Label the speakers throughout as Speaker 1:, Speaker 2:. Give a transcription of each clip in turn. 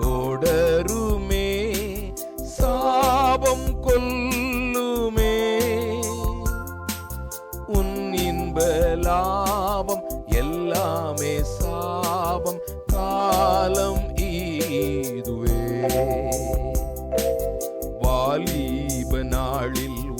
Speaker 1: தொடருமே சாபம் கொல்லுமே. உன் இன்ப லாபம் எல்லாமே சாபம் காலம் ஈதுவே. வாலிப நாளில்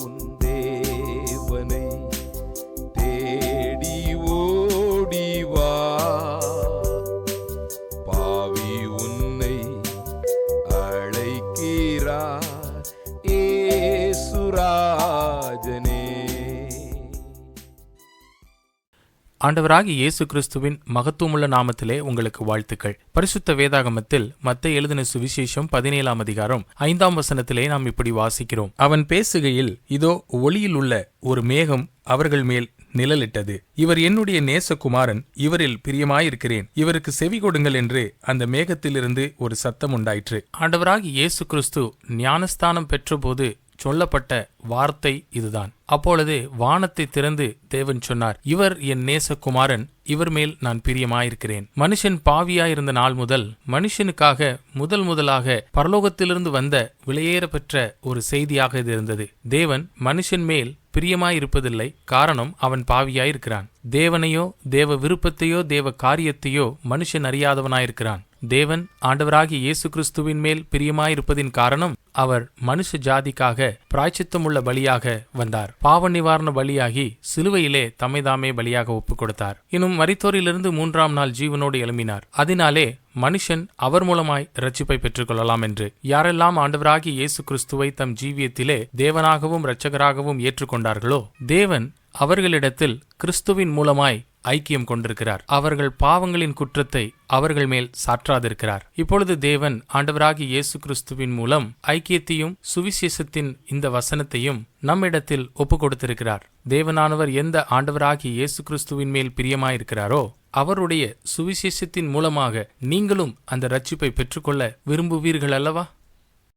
Speaker 1: ஏசுராஜனே
Speaker 2: இயேசு கிறிஸ்துவின் மகத்துவமுள்ள நாமத்திலே உங்களுக்கு வாழ்த்துக்கள். பரிசுத்த வேதாகமத்தில் மத்த எழுதின சுவிசேஷம் பதினேழாம் அதிகாரம் ஐந்தாம் வசனத்திலே நாம் இப்படி வாசிக்கிறோம். அவன் பேசுகையில் இதோ ஒளியில் உள்ள ஒரு மேகம் அவர்கள் மேல் நிழலிட்டது. இவர் என்னுடைய நேசகுமாரன் இவரில் பிரியமாயிருக்கிறேன். இவருக்கு செவி கொடுங்கள் என்று அந்த மேகத்திலிருந்து ஒரு சத்தம் உண்டாயிற்று. ஆண்டவராகி இயேசு கிறிஸ்து ஞானஸ்தானம் பெற்றபோது சொல்லப்பட்ட வார்த்தை இதுதான். அப்பொழுது வானத்தை திறந்து தேவன் சொன்னார் இவர் என் நேசகுமாரன் இவர் மேல் நான் பிரியமாயிருக்கிறேன். மனுஷன் பாவியாயிருந்த நாள் முதல் மனுஷனுக்காக முதல் முதலாக பரலோகத்திலிருந்து வந்த விலையேற பெற்ற ஒரு செய்தியாக இது இருந்தது. தேவன் மனுஷன் மேல் பிரியமாயிருப்பதில்லை காரணம் அவன் பாவியாயிருக்கிறான். தேவனையோ தேவ விருப்பத்தையோ தேவ காரியத்தையோ மனுஷன் அறியாதவனாயிருக்கிறான். தேவன் ஆண்டவராகிய இயேசு கிறிஸ்துவின் மேல் பிரியமாயிருப்பதின் காரணம் அவர் மனுஷ ஜாதிக்காக பிராய்ச்சித்தமுள்ள பலியாக வந்தார். பாவ நிவாரண பலியாகி சிலுவையிலே தம்மைதாமே பலியாக ஒப்புக் கொடுத்தார். இன்னும் மரித்தோரிலிருந்து மூன்றாம் நாள் ஜீவனோடு எழும்பினார். அதனாலே மனுஷன் அவர் மூலமாய் ரட்சிப்பை பெற்றுக்கொள்ளலாம் என்று யாரெல்லாம் ஆண்டவராகி இயேசு கிறிஸ்துவை தம் ஜீவியத்திலே தேவனாகவும் இரட்சகராகவும் ஏற்றுக்கொண்டார்களோ தேவன் அவர்களிடத்தில் கிறிஸ்துவின் மூலமாய் ஐக்கியம் கொண்டிருக்கிறார். அவர்கள் பாவங்களின் குற்றத்தை அவர்கள் மேல் சாற்றாதிருக்கிறார். இப்பொழுது தேவன் ஆண்டவராகி இயேசு கிறிஸ்துவின் மூலம் ஐக்கியத்தையும் சுவிசேஷத்தின் இந்த வசனத்தையும் நம்மிடத்தில் ஒப்பு கொடுத்திருக்கிறார் தேவனானவர் எந்த ஆண்டவராகி இயேசு கிறிஸ்துவின் மேல் பிரியமாயிருக்கிறாரோ அவருடைய சுவிசேஷத்தின் மூலமாக நீங்களும் அந்த ரட்சிப்பை பெற்றுக்கொள்ள விரும்புவீர்கள் அல்லவா